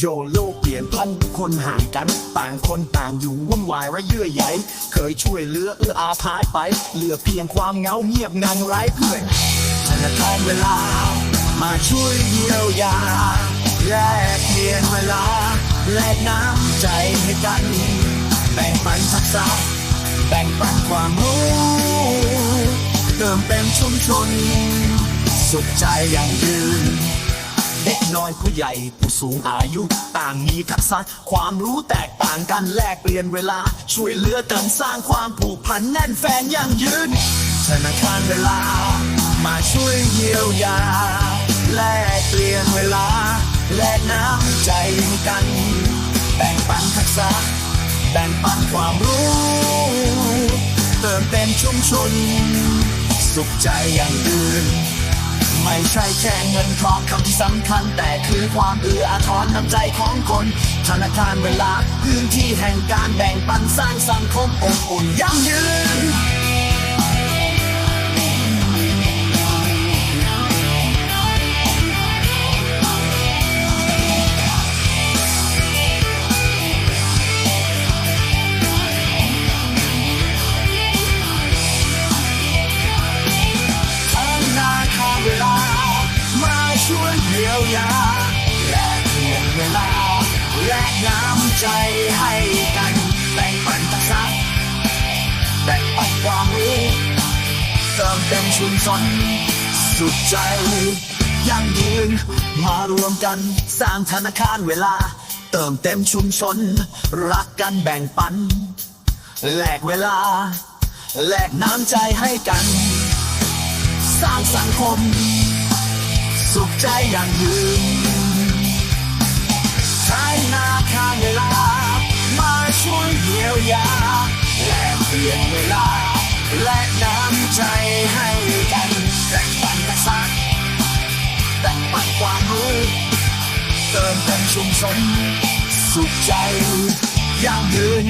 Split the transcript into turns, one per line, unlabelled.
โยโลกเปลี่ยนพันคนห่างกัน ต่างคนต่างอยู่วุ่นวายและเยื่อใยเคยช่วยเหลือเอื้ออาทายไป เหลือเพียงความเหงาเงียบงันไร้เพื่อนธนาคารเวลา มาช่วยเยียวยาแลกเปลี่ยนเวลา แลกน้ำใจให้กัน แบ่งปันทักษะแบ่งปันความรู้เติมเต็มชุมชน สุขใจอย่างยืน เด็กน้อยผู้ใหญ่ผู้สูงอายุ ต่างมีทักษะความรู้แตกต่างกันแลกเปลี่ยนเวลา ช่วยเหลือกันสร้างความผูกพันแน่นแฟนยั่งยืนธนาคารเวลา มาช่วยเยียวยา แลกเปลี่ยนเวลา แลกน้ำใจกันแบ่งปันทักษะแบ่งปันความรู้ เติมเต็มชุมชน สุขใจอย่างยืน ไม่ใช่แค่เงินทองคำที่สำคัญ แต่คือความเอื้ออาทรน้ำใจของคนธนาคารเวลาพื้นที่แห่งการแบ่งปันสร้างสังคมอบอุ่นยั่งยืนา แลกเปลี่ยนเวลา แลกน้ำใจให้กันแบ่งปันทักษะแบ่งปันความรู้เติมเต็มชุมชนสุดใจยั่งยืนมารวมกันสร้างธนาคารเวลา เติมเต็มชุมชน รักกันแบ่งปันแลกเวลาแลกน้ำใจให้กัน สร้างสังคม สุขใจอย่างยืนใช้นาคารเวลา มาช่วยเยียวยา แลกเปลี่ยนเวลา และน้ำใจให้กันแบ่งปันทักษะแบ่งปันความรู้เติมเต็มชุมชนสุขใจยั่งยืน